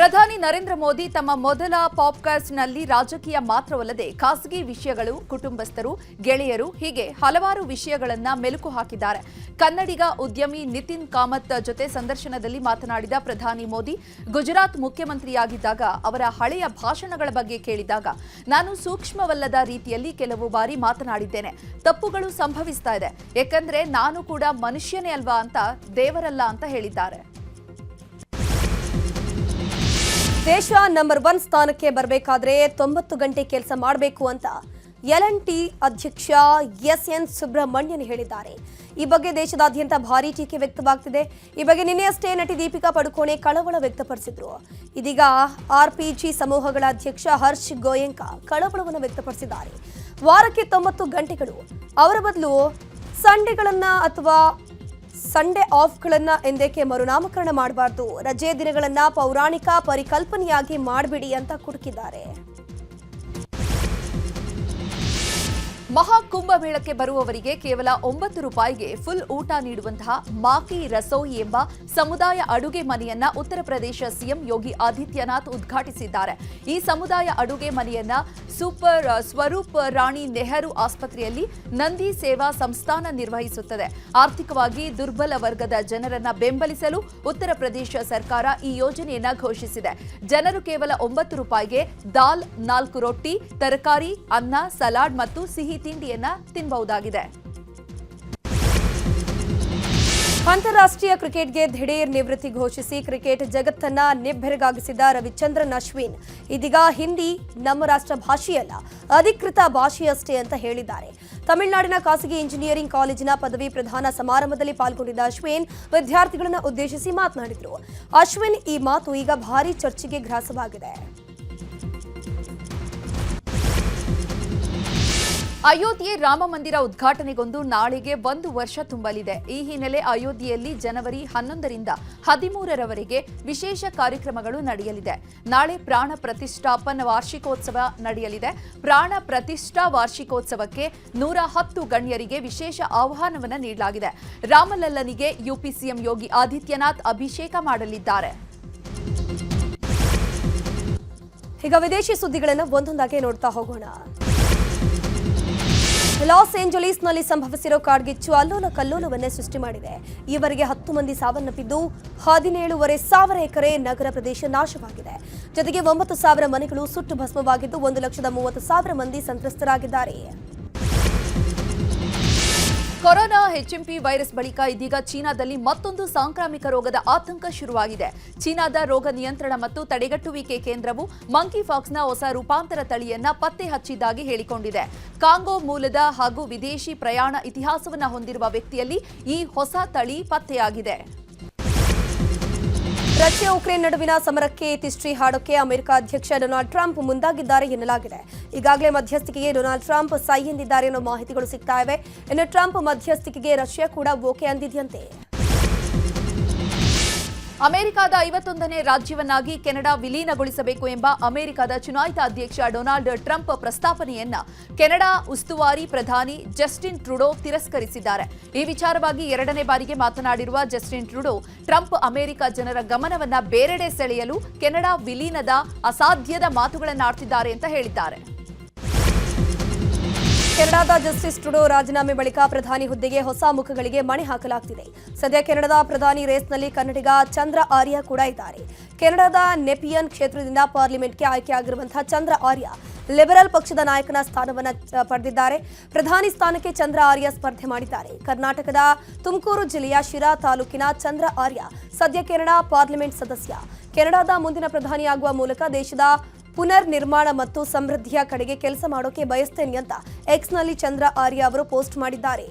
ಪ್ರಧಾನಿ ನರೇಂದ್ರ ಮೋದಿ ತಮ್ಮ ಮೊದಲ ಪಾಪ್ಕಾಸ್ಟ್ನಲ್ಲಿ ರಾಜಕೀಯ ಮಾತ್ರವಲ್ಲದೆ ಖಾಸಗಿ ವಿಷಯಗಳು, ಕುಟುಂಬಸ್ಥರು, ಗೆಳೆಯರು ಹೀಗೆ ಹಲವಾರು ವಿಷಯಗಳನ್ನ ಮೆಲುಕು ಹಾಕಿದ್ದಾರೆ. ಕನ್ನಡಿಗ ಉದ್ಯಮಿ ನಿತಿನ್ ಕಾಮತ್ ಜೊತೆ ಸಂದರ್ಶನದಲ್ಲಿ ಮಾತನಾಡಿದ ಪ್ರಧಾನಿ ಮೋದಿ, ಗುಜರಾತ್ ಮುಖ್ಯಮಂತ್ರಿಯಾಗಿದ್ದಾಗ ಅವರ ಹಳೆಯ ಭಾಷಣಗಳ ಬಗ್ಗೆ ಕೇಳಿದಾಗ ನಾನು ಸೂಕ್ಷ್ಮವಲ್ಲದ ರೀತಿಯಲ್ಲಿ ಕೆಲವು ಬಾರಿ ಮಾತನಾಡಿದ್ದೇನೆ. ತಪ್ಪುಗಳು ಸಂಭವಿಸ್ತಾ ಇದೆ. ಯಾಕಂದ್ರೆ ನಾನು ಕೂಡ ಮನುಷ್ಯನೇ ಅಲ್ವಾ ಅಂತ ದೇವರಲ್ಲ ಅಂತ ಹೇಳಿದ್ದಾರೆ. ದೇಶ ನಂಬರ್ ಒನ್ ಸ್ಥಾನಕ್ಕೆ ಬರಬೇಕಾದ್ರೆ ತೊಂಬತ್ತು ಗಂಟೆ ಕೆಲಸ ಮಾಡಬೇಕು ಅಂತ ಎಲ್ ಎನ್ ಟಿ ಅಧ್ಯಕ್ಷ ಎಸ್ ಎನ್ ಸುಬ್ರಹ್ಮಣ್ಯನ್ ಹೇಳಿದ್ದಾರೆ. ಈ ಬಗ್ಗೆ ದೇಶದಾದ್ಯಂತ ಭಾರೀ ಟೀಕೆ ವ್ಯಕ್ತವಾಗ್ತಿದೆ. ಈ ಬಗ್ಗೆ ನಿನ್ನೆಯಷ್ಟೇ ನಟಿ ದೀಪಿಕಾ ಪಡುಕೋಣೆ ಕಳವಳ ವ್ಯಕ್ತಪಡಿಸಿದ್ರು. ಇದೀಗ ಆರ್ಪಿಜಿ ಸಮೂಹಗಳ ಅಧ್ಯಕ್ಷ ಹರ್ಷ್ ಗೋಯಂಕ ಕಳವಳವನ್ನು ವ್ಯಕ್ತಪಡಿಸಿದ್ದಾರೆ. ವಾರಕ್ಕೆ ತೊಂಬತ್ತು ಗಂಟೆಗಳು, ಅವರ ಬದಲು ಸಂಡೆಗಳನ್ನ ಅಥವಾ ಸಂಡೇ ಆಫ್ಗಳನ್ನು ಎಂದೇಕೆ ಮರುನಾಮಕರಣ ಮಾಡಬಾರ್ದು? ರಜೆ ದಿನಗಳನ್ನು ಪೌರಾಣಿಕ ಪರಿಕಲ್ಪನೆಯಾಗಿ ಮಾಡಬಿಡಿ ಅಂತ ಕುಟುಕಿದ್ದಾರೆ ಮಹಾಕುಂಭಮೇಳಕ್ಕೆ ಬರುವವರಿಗೆ ಕೇವಲ ಒಂಬತ್ತು ರೂಪಾಯಿಗೆ ಫುಲ್ ಊಟ ನೀಡುವಂತಹ ಮಾಕಿ ರಸೋಯಿ ಎಂಬ ಸಮುದಾಯ ಅಡುಗೆ ಮನೆಯನ್ನ ಉತ್ತರ ಪ್ರದೇಶ ಸಿಎಂ ಯೋಗಿ ಆದಿತ್ಯನಾಥ್ ಉದ್ಘಾಟಿಸಿದ್ದಾರೆ. ಈ ಸಮುದಾಯ ಅಡುಗೆ ಮನೆಯನ್ನ ಸೂಪರ್ ಸ್ವರೂಪ್ ರಾಣಿ ನೆಹರು ಆಸ್ಪತ್ರೆಯಲ್ಲಿ ನಂದಿ ಸೇವಾ ಸಂಸ್ಥಾನ ನಿರ್ವಹಿಸುತ್ತದೆ. ಆರ್ಥಿಕವಾಗಿ ದುರ್ಬಲ ವರ್ಗದ ಜನರನ್ನ ಬೆಂಬಲಿಸಲು ಉತ್ತರ ಪ್ರದೇಶ ಸರ್ಕಾರ ಈ ಯೋಜನೆಯನ್ನ ಘೋಷಿಸಿದೆ. ಜನರು ಕೇವಲ ಒಂಬತ್ತು ರೂಪಾಯಿಗೆ ದಾಲ್ ನಾಲ್ಕು ರೊಟ್ಟಿ, ತರಕಾರಿ, ಅನ್ನ, ಸಲಾಡ್ ಮತ್ತು ಸಿಹಿ ತಿಂಡಿಯನ್ನ ತಿನ್ನಬಹುದಾಗಿದೆ ಅಂತಾರಾಷ್ಟ್ರೀಯ ಕ್ರಿಕೆಟ್ಗೆ ದಿಢೀರ್ ನಿವೃತ್ತಿ ಘೋಷಿಸಿ ಕ್ರಿಕೆಟ್ ಜಗತ್ತನ್ನ ನಿಬ್ಬೆರಗಾಗಿಸಿದ ರವಿಚಂದ್ರನ್ ಅಶ್ವಿನ್. ಇದೀಗ ಹಿಂದಿ ನಮ್ಮ ರಾಷ್ಟ್ರ ಭಾಷೆಯಲ್ಲ, ಅಧಿಕೃತ ಭಾಷೆಯಷ್ಟೇ ಅಂತ ಹೇಳಿದ್ದಾರೆ. ತಮಿಳುನಾಡಿನ ಖಾಸಗಿ ಇಂಜಿನಿಯರಿಂಗ್ ಕಾಲೇಜಿನ ಪದವಿ ಪ್ರಧಾನ ಸಮಾರಂಭದಲ್ಲಿ ಪಾಲ್ಗೊಂಡಿದ್ದ ಅಶ್ವಿನ್ ವಿದ್ಯಾರ್ಥಿಗಳನ್ನು ಉದ್ದೇಶಿಸಿ ಮಾತನಾಡಿದರು. ಅಶ್ವಿನ್ ಈ ಮಾತು ಈಗ ಭಾರೀ ಚರ್ಚೆಗೆ ಗ್ರಾಸವಾಗಿದೆ. ಅಯೋಧ್ಯೆ ರಾಮ ಮಂದಿರ ಉದ್ಘಾಟನೆಗೊಂದು ನಾಳೆಗೆ ಒಂದು ವರ್ಷ ತುಂಬಲಿದೆ. ಈ ಹಿನ್ನೆಲೆ ಅಯೋಧ್ಯೆಯಲ್ಲಿ ಜನವರಿ ಹನ್ನೊಂದರಿಂದ ಹದಿಮೂರರವರೆಗೆ ವಿಶೇಷ ಕಾರ್ಯಕ್ರಮಗಳು ನಡೆಯಲಿದೆ. ನಾಳೆ ಪ್ರಾಣ ಪ್ರತಿಷ್ಠಾಪನ ವಾರ್ಷಿಕೋತ್ಸವ ನಡೆಯಲಿದೆ. ಪ್ರಾಣ ಪ್ರತಿಷ್ಠಾ ವಾರ್ಷಿಕೋತ್ಸವಕ್ಕೆ ನೂರ ಹತ್ತು ಗಣ್ಯರಿಗೆ ವಿಶೇಷ ಆಹ್ವಾನವನ್ನು ನೀಡಲಾಗಿದೆ. ರಾಮಲಲ್ಲನಿಗೆ ಯುಪಿ ಸಿಎಂ ಯೋಗಿ ಆದಿತ್ಯನಾಥ್ ಅಭಿಷೇಕ ಮಾಡಲಿದ್ದಾರೆ. ಈಗ ವಿದೇಶಿ ಸುದ್ದಿಗಳನ್ನು ಒಂದೊಂದಾಗಿ ನೋಡ್ತಾ ಹೋಗೋಣ. ಲಾಸ್ ಏಂಜಲೀಸ್ನಲ್ಲಿ ಸಂಭವಿಸಿರೋ ಕಾಡ್ಗಿಚ್ಚು ಅಲ್ಲೋಲ ಕಲ್ಲೋಲವನ್ನೇ ಸೃಷ್ಟಿ ಮಾಡಿದೆ. ಈವರೆಗೆ ಹತ್ತು ಮಂದಿ ಸಾವನ್ನಪ್ಪಿದ್ದು ಹದಿನೇಳುವರೆ ಸಾವಿರ ಎಕರೆ ನಗರ ಪ್ರದೇಶ ನಾಶವಾಗಿದೆ. ಜೊತೆಗೆ ಒಂಬತ್ತು ಸಾವಿರ ಮನೆಗಳು ಸುಟ್ಟು ಭಸ್ಮವಾಗಿದ್ದು ಒಂದು ಲಕ್ಷದ ಮೂವತ್ತು ಸಾವಿರ ಮಂದಿ ಸಂತ್ರಸ್ತರಾಗಿದ್ದಾರೆ. ಕೊರೋನಾ ಎಚ್ಎಂಪಿ ವೈರಸ್ ಬಳಿಕ ಇದೀಗ ಚೀನಾದಲ್ಲಿ ಮತ್ತೊಂದು ಸಾಂಕ್ರಾಮಿಕ ರೋಗದ ಆತಂಕ ಶುರುವಾಗಿದೆ. ಚೀನಾದ ರೋಗ ನಿಯಂತ್ರಣ ಮತ್ತು ತಡೆಗಟ್ಟುವಿಕೆ ಕೇಂದ್ರವು ಮಂಕಿ ಫಾಕ್ಸ್ನ ಹೊಸ ರೂಪಾಂತರ ತಳಿಯನ್ನ ಪತ್ತೆ ಹಚ್ಚಿದ್ದಾಗಿ ಹೇಳಿಕೊಂಡಿದೆ. ಕಾಂಗೋ ಮೂಲದ ಹಾಗೂ ವಿದೇಶಿ ಪ್ರಯಾಣ ಇತಿಹಾಸವನ್ನು ಹೊಂದಿರುವ ವ್ಯಕ್ತಿಯಲ್ಲಿ ಈ ಹೊಸ ತಳಿ ಪತ್ತೆಯಾಗಿದೆ. ರಷ್ಯಾ ಉಕ್ರೇನ್ ನಡುವಿನ ಸಮರಕ್ಕೆ ತಿಸ್ಟ್ರಿ ಹಾಡೋಕೆ ಅಮೆರಿಕ ಅಧ್ಯಕ್ಷ ಡೊನಾಲ್ಡ್ ಟ್ರಂಪ್ ಮುಂದಾಗಿದ್ದಾರೆ ಎನ್ನಲಾಗಿದೆ. ಈಗಾಗಲೇ ಮಧ್ಯಸ್ಥಿಕೆಗೆ ಡೊನಾಲ್ಡ್ ಟ್ರಂಪ್ ಸೈ ಎಂದಿದ್ದಾರೆ ಅನ್ನೋ ಮಾಹಿತಿಗಳು ಸಿಗ್ತಾ ಇವೆ. ಇನ್ನು ಟ್ರಂಪ್ ಮಧ್ಯಸ್ಥಿಕೆಗೆ ರಷ್ಯಾ ಕೂಡ ಓಕೆ ಅಂದಿದೆಯಂತೆ. ಅಮೆರಿಕದ ಐವತ್ತೊಂದನೇ ರಾಜ್ಯವನ್ನಾಗಿ ಕೆನಡಾ ವಿಲೀನಗೊಳಿಸಬೇಕು ಎಂಬ ಅಮೆರಿಕದ ಚುನಾಯಿತ ಅಧ್ಯಕ್ಷ ಡೊನಾಲ್ಡ್ ಟ್ರಂಪ್ ಪ್ರಸ್ತಾಪನೆಯನ್ನ ಕೆನಡಾ ಉಸ್ತುವಾರಿ ಪ್ರಧಾನಿ ಜಸ್ಟಿನ್ ಟ್ರುಡೋ ತಿರಸ್ಕರಿಸಿದ್ದಾರೆ. ಈ ವಿಚಾರವಾಗಿ ಎರಡನೇ ಬಾರಿಗೆ ಮಾತನಾಡಿರುವ ಜಸ್ಟಿನ್ ಟ್ರುಡೋ, ಟ್ರಂಪ್ ಅಮೆರಿಕ ಜನರ ಗಮನವನ್ನ ಬೇರೆಡೆ ಸೆಳೆಯಲು ಕೆನಡಾ ವಿಲೀನದ ಅಸಾಧ್ಯದ ಮಾತುಗಳನ್ನಾಡ್ತಿದ್ದಾರೆ ಅಂತ ಹೇಳಿದ್ದಾರೆ. ಕೆನಡಾದ ಜಸ್ಟಿಸ್ ಟ್ರುಡೋ ರಾಜೀನಾಮೆ ಬಳಿಕ ಪ್ರಧಾನಿ ಹುದ್ದೆಗೆ ಹೊಸ ಮುಖಗಳಿಗೆ ಮಣೆ ಹಾಕಲಾಗ್ತಿದೆ. ಸದ್ಯ ಕೆನಡಾದ ಪ್ರಧಾನಿ ರೇಸ್ನಲ್ಲಿ ಕನ್ನಡಿಗ ಚಂದ್ರ ಆರ್ಯ ಕೂಡ ಇದ್ದಾರೆ. ಕೆನಡಾದ ನೆಪಿಯನ್ ಕ್ಷೇತ್ರದಿಂದ ಪಾರ್ಲಿಮೆಂಟ್ಗೆ ಆಯ್ಕೆಯಾಗಿರುವಂತಹ ಚಂದ್ರ ಆರ್ಯ ಲಿಬರಲ್ ಪಕ್ಷದ ನಾಯಕನ ಸ್ಥಾನವನ್ನು ಪಡೆದಿದ್ದಾರೆ. ಪ್ರಧಾನಿ ಸ್ಥಾನಕ್ಕೆ ಚಂದ್ರ ಆರ್ಯ ಸ್ಪರ್ಧೆ ಮಾಡಿದ್ದಾರೆ. ಕರ್ನಾಟಕದ ತುಮಕೂರು ಜಿಲ್ಲೆಯ ಶಿರಾ ತಾಲೂಕಿನ ಚಂದ್ರ ಆರ್ಯ ಸದ್ಯ ಕೆನಡಾ ಪಾರ್ಲಿಮೆಂಟ್ ಸದಸ್ಯ. ಕೆನಡಾದ ಮುಂದಿನ ಪ್ರಧಾನಿಯಾಗುವ ಮೂಲಕ ದೇಶದ ಪುನರ್ ನಿರ್ಮಾಣ ಮತ್ತು ಸಮೃದ್ಧಿಯ ಕಡೆಗೆ ಕೆಲಸ ಮಾಡೋಕೆ ಬಯಸ್ತೇನೆ ಅಂತ ಎಕ್ಸ್ನಲ್ಲಿ ಚಂದ್ರ ಆರ್ಯ ಅವರು ಪೋಸ್ಟ್ ಮಾಡಿದ್ದಾರೆ.